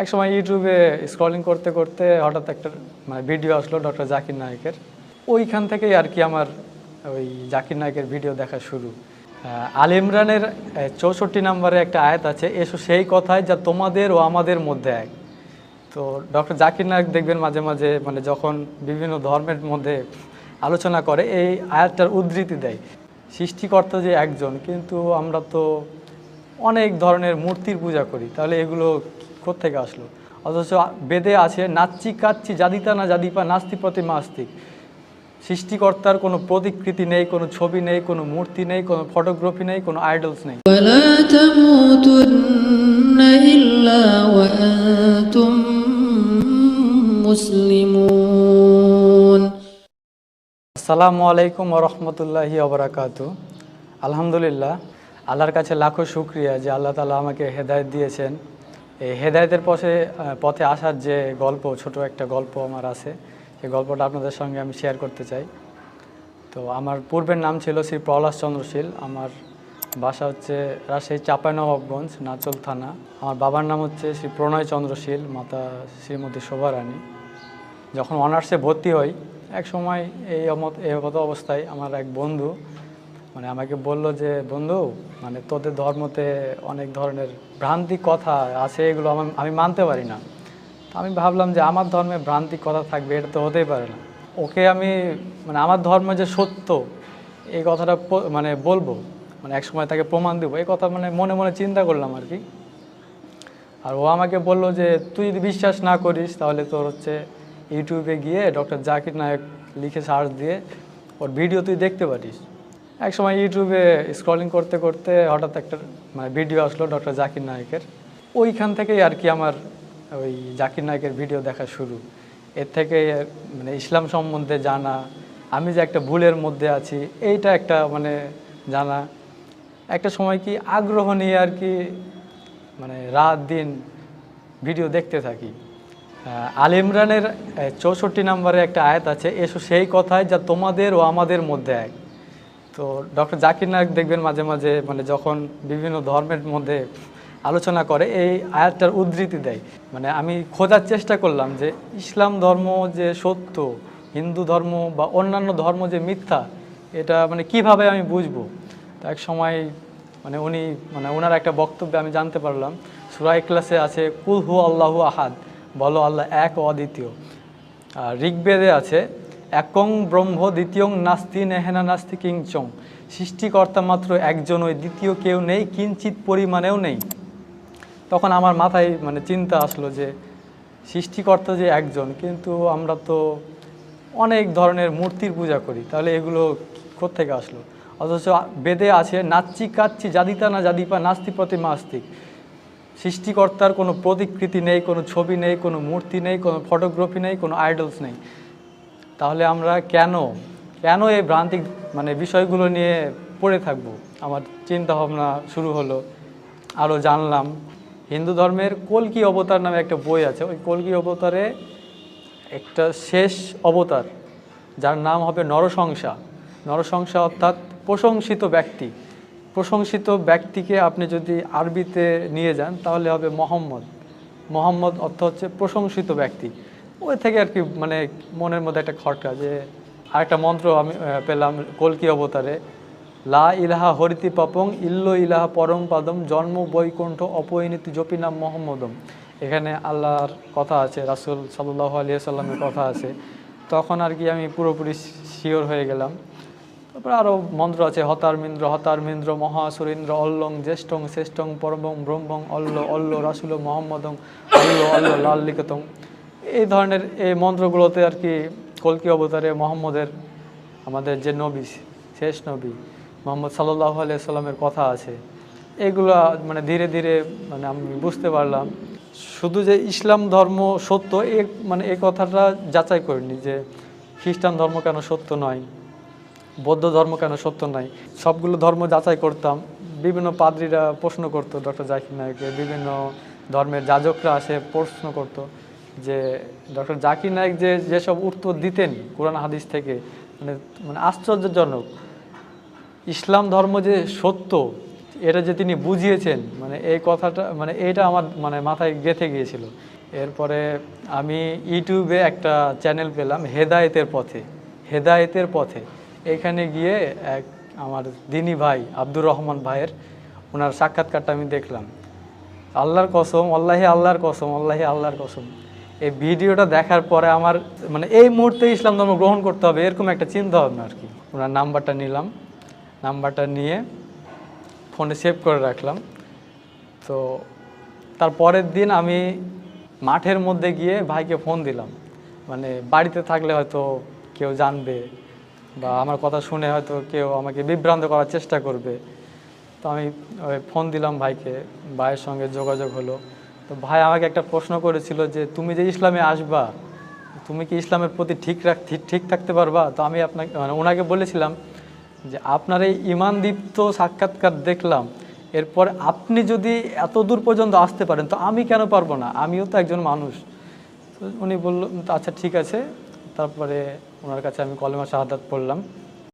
এক সময় ইউটিউবে স্ক্রলিং করতে করতে হঠাৎ একটা মানে ভিডিও আসলো ডক্টর জাকির নায়কের। ওইখান থেকেই আর কি আমার ওই জাকির নায়কের ভিডিও দেখা শুরু। আল ইমরানের চৌষট্টি নম্বরে একটা আয়াত আছে, এসো সেই কথায় যা তোমাদের ও আমাদের মধ্যে এক। তো ডক্টর জাকির নায়ক দেখবেন মাঝে মাঝে মানে যখন বিভিন্ন ধর্মের মধ্যে আলোচনা করে, এই আয়াতটার উদ্ধৃতি দেয়। সৃষ্টিকর্তা যে একজন, কিন্তু আমরা তো অনেক ধরনের মূর্তির পূজা করি, তাহলে এগুলো থেকে আসলো? অথচ বেদে আছে নাচি কাচ্ছি জাদিতা না জাদিপা নাস্তি প্রতিমা আস্তিক সৃষ্টিকর্তার কোনো প্রতিকৃতি নেই কোনো ছবি নেই কোনো মূর্তি নেই কোনো ফটোগ্রাফি নেই কোনো আইডলস নেই। আসসালামু আলাইকুম ওরহমতুল্লাহি অবরাকাত আলহামদুলিল্লাহ আল্লাহর কাছে লাখো শুক্রিয়া যে আল্লাহ তালা আমাকে হেদায়ত দিয়েছেন। এই হেদায়েতের পথে পথে আসার যে গল্প, ছোট একটা গল্প আমার আছে। সেই গল্পটা আপনাদের সঙ্গে আমি শেয়ার করতে চাই। তো আমার পূর্বের নাম ছিল শ্রী প্রহ্লাদ চন্দ্রশীল আমার বাসা হচ্ছে রাজশাহী চাঁপাইনবাবগঞ্জ, নাচল থানা। আমার বাবার নাম হচ্ছে শ্রী প্রণয় চন্দ্রশীল মাতা শ্রীমতী শোভা রানী। যখন অনার্সে ভর্তি হই, এক সময় এই এই অবস্থায় আমার এক বন্ধু মানে আমাকে বলল যে, বন্ধু মানে তোদের ধর্মতে অনেক ধরনের ভ্রান্তি কথা আছে, এগুলো আমি আমি মানতে পারি না। তো আমি ভাবলাম যে, আমার ধর্মে ভ্রান্তি কথা থাকবে, এটা তো হতেই পারে না। ওকে আমি মানে আমার ধর্ম যে সত্য, এই কথাটা মানে বলব মানে এক সময় তাকে প্রমাণ দেবো, এই কথা মানে মনে মনে চিন্তা করলাম আর কি। আর ও আমাকে বলল যে, তুই যদি বিশ্বাস না করিস, তাহলে তোর হচ্ছে ইউটিউবে গিয়ে ডক্টর জাকির নায়ক লিখে সার্চ দিয়ে ওর ভিডিও তুই দেখতে পারিস। এক সময় ইউটিউবে স্ক্রলিং করতে করতে হঠাৎ একটা মানে ভিডিও আসলো ডক্টর জাকির নায়কের ওইখান থেকেই আর কি আমার ওই জাকির নায়কের ভিডিও দেখা শুরু। এর থেকে মানে ইসলাম সম্বন্ধে জানা, আমি যে একটা ভুলের মধ্যে আছি, এইটা একটা মানে জানা। একটা সময় কি আগ্রহ নিয়ে আর কি মানে রাত দিন ভিডিও দেখতে থাকি। আল ইমরানের চৌষট্টি নম্বরে একটা আয়াত আছে, এসো সেই কথায় যা তোমাদের ও আমাদের মধ্যে এক। তো ডক্টর জাকির নায়ক দেখবেন মাঝে মাঝে মানে যখন বিভিন্ন ধর্মের মধ্যে আলোচনা করে, এই আয়াতটার উদ্ধৃতি দেয়। মানে আমি খোঁজার চেষ্টা করলাম যে ইসলাম ধর্ম যে সত্য, হিন্দু ধর্ম বা অন্যান্য ধর্ম যে মিথ্যা, এটা মানে কীভাবে আমি বুঝব? তো এক সময় মানে উনি মানে ওনার একটা বক্তব্যে আমি জানতে পারলাম সুরাই ক্লাসে আছে, কুল হু আল্লাহু আহাদ বলো আল্লাহ এক অদ্বিতীয়। আর ঋগ্বেদে আছে একং ব্রহ্ম দ্বিতীয়ং নাস্তি নেহেনা নাস্তি কিংচং। সৃষ্টিকর্তা মাত্র একজন ওই দ্বিতীয় কেউ নেই কিঞ্চিত পরিমাণেও নেই। তখন আমার মাথায় মানে চিন্তা আসলো যে, সৃষ্টিকর্তা যে একজন, কিন্তু আমরা তো অনেক ধরনের মূর্তির পূজা করি, তাহলে এগুলো কোত্থেকে আসলো? অথচ বেদে আছে, নাচ্চি কাচ্চি জাদিতা না জাদিপা নাস্তি প্রতিমা আস্তিক। সৃষ্টিকর্তার কোনো প্রতিকৃতি নেই, কোনো ছবি নেই, কোনো মূর্তি নেই, কোনো ফটোগ্রাফি নেই, কোনো আইডলস নেই। তাহলে আমরা কেন কেন এই ভ্রান্তিক মানে বিষয়গুলো নিয়ে পড়ে থাকব? আমার চিন্তা ভাবনা শুরু হলো আরও জানলাম। হিন্দু ধর্মের কলকি অবতার নামে একটা বই আছে, ওই কলকি অবতারে একটা শেষ অবতার, যার নাম হবে নরসংসা নরসংসা অর্থাৎ প্রশংসিত ব্যক্তি। প্রশংসিত ব্যক্তিকে আপনি যদি আরবিতে নিয়ে যান, তাহলে হবে মোহাম্মদ। মোহাম্মদ অর্থ হচ্ছে প্রশংসিত ব্যক্তি। ওই থেকে আর কি মানে মনের মধ্যে একটা খটকা যে আরেকটা মন্ত্র আমি পেলাম কলকি অবতারে। লা ইলাহা হরিতি পাপং ইল্ল ইলাহা পরম পাদম জন্ম বৈকুণ্ঠ অপরিণীতি জপিনাম মোহাম্মদম। এখানে আল্লাহর কথা আছে, রাসুল সাল্লাহ আলিয়া সাল্লামের কথা আছে। তখন আর কি আমি পুরোপুরি শিওর হয়ে গেলাম। তারপরে আরও মন্ত্র আছে, হতারমিন্দ্র হতারমিন্দ্র, মহাসুরেন্দ্র, অল্লং, জ্যেষ্ঠং, শ্রেষ্ঠং, পরমং, ব্রহ্মং, অল্ল অল্ল, রাসুল মোহাম্মদং, অল্ল অল্ল, লাল লিখতং। এই ধরনের এই মন্ত্রগুলোতে আর কি কলকি অবতারে মোহাম্মদের আমাদের যে নবী, শেষ নবী, মোহাম্মদ সাল্লাহ সাল্লামের কথা আছে, এগুলো মানে ধীরে ধীরে মানে আমি বুঝতে পারলাম। শুধু যে ইসলাম ধর্ম সত্য, এ মানে এ কথাটা যাচাই করিনি যে খ্রিস্টান ধর্ম কেন সত্য নয়, বৌদ্ধ ধর্ম কেন সত্য নয়, সবগুলো ধর্ম যাচাই করতাম। বিভিন্ন পাদ্রীরা প্রশ্ন করতো, ডক্টর জাকির নায়ককে বিভিন্ন ধর্মের যাজকরা আসে প্রশ্ন করতো। যে ডক্টর জাকির নায়ক যে যেসব উত্তর দিতেন কোরআন হাদিস থেকে মানে মানে আশ্চর্যজনক। ইসলাম ধর্ম যে সত্য, এটা যে তিনি বুঝিয়েছেন মানে এই কথাটা মানে এইটা আমার মানে মাথায় গেঁথে গিয়েছিল। এরপরে আমি ইউটিউবে একটা চ্যানেল পেলাম, হেদায়েতের পথে হেদায়েতের পথে। এখানে গিয়ে এক আমার দিনী ভাই, আব্দুর রহমান ভাইয়ের, ওনার সাক্ষাৎকারটা আমি দেখলাম। আল্লাহর কসম, আল্লাহি আল্লাহর কসম, আল্লাহি আল্লাহর কসম। এই ভিডিওটা দেখার পরে আমার মানে এই মুহূর্তে ইসলাম ধর্ম গ্রহণ করতে হবে এরকম একটা চিন্তা ভাবনা আর কি। ওনার নাম্বারটা নিলাম। নাম্বারটা নিয়ে ফোনে সেভ করে রাখলাম। তো তার পরের দিন আমি মাঠের মধ্যে গিয়ে ভাইকে ফোন দিলাম। মানে বাড়িতে থাকলে হয়তো কেউ জানবে বা আমার কথা শুনে হয়তো কেউ আমাকে বিভ্রান্ত করার চেষ্টা করবে। তো আমি ফোন দিলাম ভাইকে। ভাইয়ের সঙ্গে যোগাযোগ হলো। তো ভাই আমাকে একটা প্রশ্ন করেছিল যে, তুমি যে ইসলামে আসবা, তুমি কি ইসলামের প্রতি ঠিক রাখ, ঠিক- থাকতে পারবা? তো আমি আপনাকে মানে ওনাকে বলেছিলাম যে, আপনার এই ইমানদীপ্ত সাক্ষাৎকার দেখলাম, এরপর আপনি যদি এত দূর পর্যন্ত আসতে পারেন, তো আমি কেন পারব না? আমিও তো একজন মানুষ। উনি বলল আচ্ছা ঠিক আছে। তারপরে ওনার কাছে আমি কলেমা শাহাদাত পড়লাম।